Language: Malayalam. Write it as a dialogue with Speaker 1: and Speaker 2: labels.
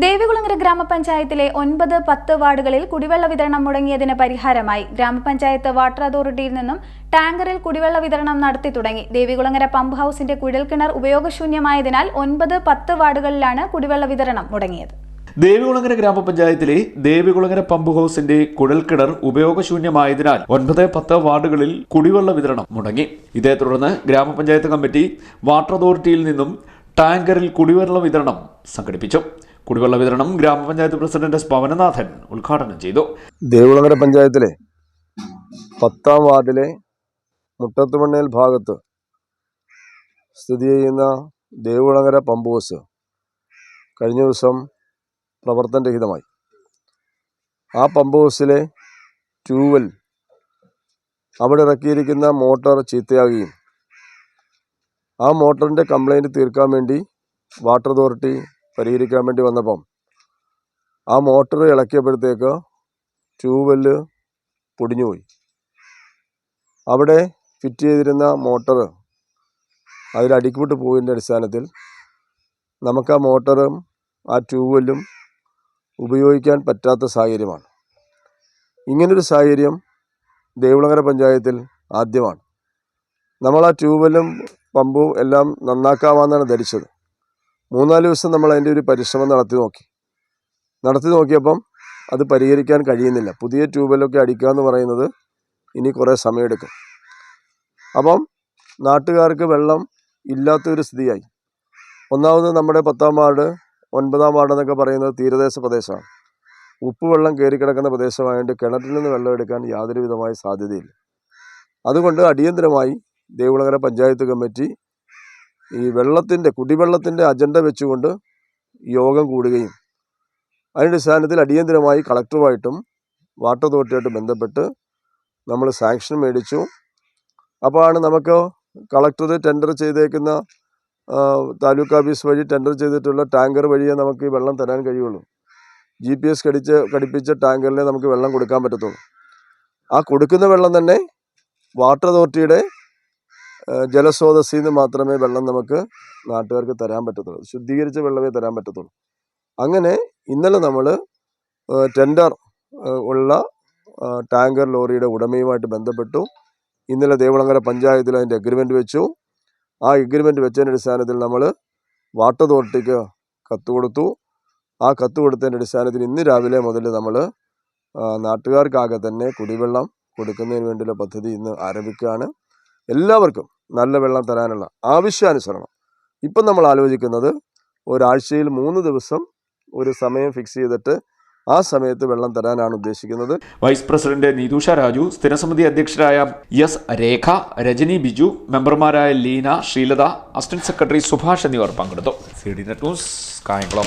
Speaker 1: ദേവികുളങ്ങര ഗ്രാമപഞ്ചായത്തിലെ ഒൻപത് പത്ത് വാർഡുകളിൽ കുടിവെള്ള വിതരണം മുടങ്ങിയതിന് പരിഹാരമായി ഗ്രാമപഞ്ചായത്ത് വാട്ടർ അതോറിറ്റിയിൽ നിന്നും ടാങ്കറിൽ കുടിവെള്ള വിതരണം നടത്തി തുടങ്ങി. ദേവികുളങ്ങര പമ്പ് ഹൌസിന്റെ കുഴൽക്കിണർ ഉപയോഗശൂന്യമായതിനാൽ ഒൻപത് പത്ത് വാർഡുകളിലാണ് കുടിവെള്ള വിതരണം മുടങ്ങിയത്.
Speaker 2: ദേവികുളങ്ങര ഗ്രാമപഞ്ചായത്തിലെ ദേവികുളങ്ങര പമ്പ് ഹൌസിന്റെ കുഴൽക്കിണർ ഉപയോഗശൂന്യമായതിനാൽ ഒൻപത് പത്ത് വാർഡുകളിൽ കുടിവെള്ള വിതരണം മുടങ്ങി. ഇതേ തുടർന്ന് ഗ്രാമപഞ്ചായത്ത് കമ്മിറ്റി വാട്ടർ അതോറിറ്റിയിൽ നിന്നും ടാങ്കറിൽ കുടിവെള്ള വിതരണം സംഘടിപ്പിച്ചു. കുടിവെള്ള വിതരണം ഗ്രാമപഞ്ചായത്ത് പ്രസിഡന്റ് എസ് പവനനാഥൻ ഉദ്ഘാടനം ചെയ്തു.
Speaker 3: ദേവുളങ്ങര പഞ്ചായത്തിലെ പത്താം വാർഡിലെ മുട്ടത്തുമണ്ണേൽ ഭാഗത്ത് സ്ഥിതി ചെയ്യുന്ന ദേവുളങ്ങര പമ്പ് ഹൗസ് കഴിഞ്ഞ ദിവസം പ്രവർത്തനരഹിതമായി ആ പമ്പ് ഹൗസിലെ ട്യൂവൽ അവിടെ ഇറക്കിയിരിക്കുന്ന മോട്ടോർ ചീത്തയാകുകയും ആ മോട്ടറിന്റെ കംപ്ലൈന്റ് തീർക്കാൻ വേണ്ടി വാട്ടർ അതോറിറ്റി പരിഹരിക്കാൻ വേണ്ടി വന്നപ്പം ആ മോട്ടർ ഇളക്കിയപ്പോഴത്തേക്ക് ട്യൂബെല്ല് പൊടിഞ്ഞുപോയി അവിടെ ഫിറ്റ് ചെയ്തിരുന്ന മോട്ടർ അതിൽ പോയതിന്റെ അടിസ്ഥാനത്തിൽ നമുക്ക് ആ മോട്ടറും ആ ട്യൂബെല്ലും ഉപയോഗിക്കാൻ പറ്റാത്ത സാഹചര്യമാണ്. ഇങ്ങനൊരു സാഹചര്യം ദേവുളങ്ങര പഞ്ചായത്തിൽ ആദ്യമാണ്. നമ്മൾ ആ ട്യൂബെല്ലും പമ്പും എല്ലാം നന്നാക്കാമെന്നാണ് ധരിച്ചത്. മൂന്നാൽ ദിവസം നമ്മൾ അതിന്റെ ഒരു പരിശ്രമം നടത്തി നോക്കി. നടത്തി നോക്കിയപ്പം അത് പരിഹരിക്കാൻ കഴിയുന്നില്ല. പുതിയ ട്യൂബിലൊക്കെ അടിക്കുക എന്ന് പറയുന്നത് ഇനി കുറേ സമയമെടുക്കും. അപ്പം നാട്ടുകാർക്ക് വെള്ളം ഇല്ലാത്തൊരു സ്ഥിതിയായി. ഒന്നാമത് നമ്മുടെ പത്താം വാർഡ് ഒൻപതാം വാർഡ് എന്നൊക്കെ പറയുന്നത് തീരദേശ പ്രദേശമാണ്. ഉപ്പ് വെള്ളം കയറി കിടക്കുന്ന പ്രദേശമായതുകൊണ്ട് കിണറ്റിൽ നിന്ന് വെള്ളം എടുക്കാൻ യാതൊരു വിധമായ സാധ്യതയില്ല. അതുകൊണ്ട് അടിയന്തരമായി ദേവുളങ്ങര പഞ്ചായത്ത് കമ്മിറ്റി ഈ വെള്ളത്തിന്റെ കുടിവെള്ളത്തിന്റെ അജണ്ട വെച്ചുകൊണ്ട് യോഗം കൂടുകയും അതിന്റെ അടിസ്ഥാനത്തിൽ അടിയന്തരമായി കളക്ടറുമായിട്ടും വാട്ടർ അതോറിറ്റിയായിട്ടും ബന്ധപ്പെട്ട് നമ്മൾ സാങ്ഷൻ മേടിച്ചു. അപ്പോഴാണ് നമുക്ക് കളക്ടർ ടെൻഡർ ചെയ്തേക്കുന്ന താലൂക്ക് ഓഫീസ് വഴി ടെൻഡർ ചെയ്തിട്ടുള്ള ടാങ്കർ വഴിയേ നമുക്ക് ഈ വെള്ളം തരാൻ കഴിയുള്ളൂ. ജി പി എസ് കടിച്ച് ഘടിപ്പിച്ച ടാങ്കറിനെ നമുക്ക് വെള്ളം കൊടുക്കാൻ പറ്റത്തുള്ളൂ. ആ കൊടുക്കുന്ന വെള്ളം തന്നെ വാട്ടർ അതോറിറ്റിയുടെ ജലസ്രോതസ്സിൽ നിന്ന് മാത്രമേ വെള്ളം നമുക്ക് നാട്ടുകാർക്ക് തരാൻ പറ്റത്തുള്ളൂ. ശുദ്ധീകരിച്ച വെള്ളമേ തരാൻ പറ്റത്തുള്ളൂ. അങ്ങനെ ഇന്നലെ നമ്മൾ ടെൻഡർ ഉള്ള ടാങ്കർ ലോറിയുടെ ഉടമയുമായിട്ട് ബന്ധപ്പെട്ടു. ഇന്നലെ ദേവളങ്ങര പഞ്ചായത്തിൽ അതിന്റെ അഗ്രിമെന്റ് വെച്ചു. ആ എഗ്രിമെന്റ് വെച്ചതിന്റെ അടിസ്ഥാനത്തിൽ നമ്മൾ വാട്ടർ അതോറിറ്റിക്ക് കത്ത് കൊടുത്തു. ആ കത്ത് കൊടുത്തതിന്റെ അടിസ്ഥാനത്തിൽ ഇന്ന് രാവിലെ മുതൽ നമ്മൾ നാട്ടുകാർക്കാകെ തന്നെ കുടിവെള്ളം കൊടുക്കുന്നതിന് വേണ്ടിയുള്ള പദ്ധതി ഇന്ന് ആരംഭിക്കുകയാണ്. എല്ലാവർക്കും നല്ല വെള്ളം തരാനുള്ള ആവശ്യാനുസരണം. ഇപ്പം നമ്മൾ ആലോചിക്കുന്നത് ഒരാഴ്ചയിൽ മൂന്ന് ദിവസം ഒരു സമയം ഫിക്സ് ചെയ്തിട്ട് ആ സമയത്ത് വെള്ളം തരാനാണ് ഉദ്ദേശിക്കുന്നത്.
Speaker 2: വൈസ് പ്രസിഡന്റ് നീതൂഷ രാജു സ്ഥിരസമിതി അധ്യക്ഷരായ എസ് രേഖ രജനി ബിജു മെമ്പർമാരായ ലീന ശ്രീലത അസിസ്റ്റന്റ് സെക്രട്ടറി സുഭാഷ് എന്നിവർ പങ്കെടുത്തു. C D net news Kayamkulam